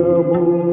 Oh.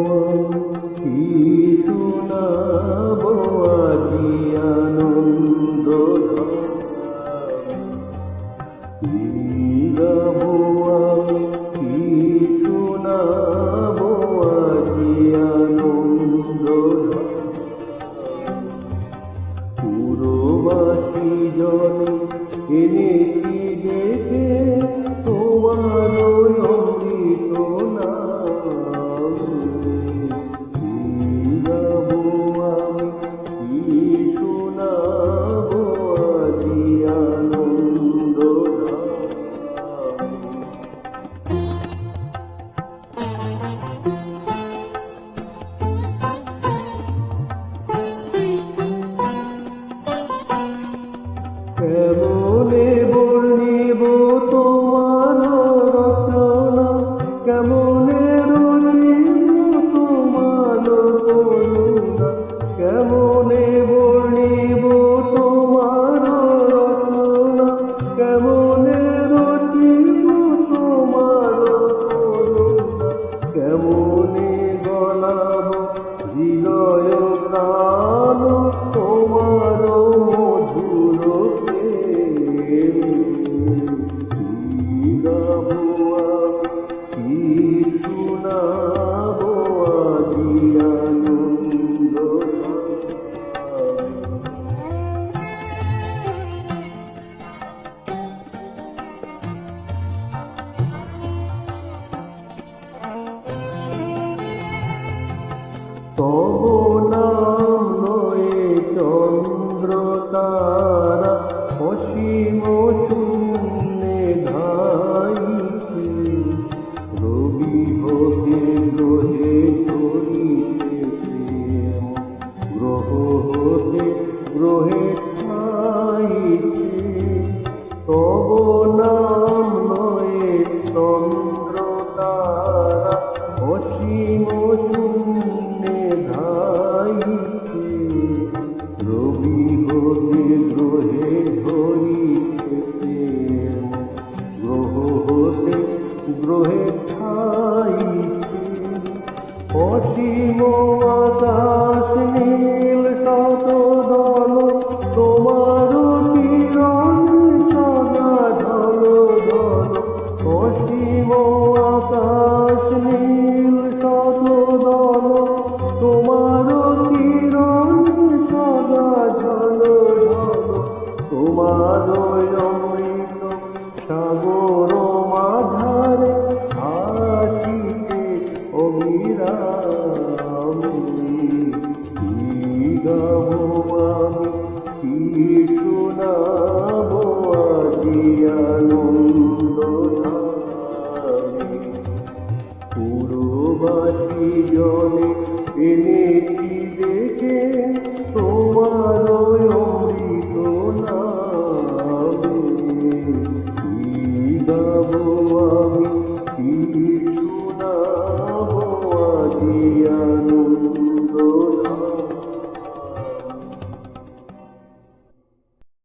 তব নাম নয়ে চন্দ্র তারা, অসীম শূন্যে ধাইছি রবি হতে গ্রহে ধরিতেছে গ্রহ হতে গ্রহে ঠাইছে তব না More. নয়নে এনেছি দেখে তোমার অমৃত নামে গাবো আমি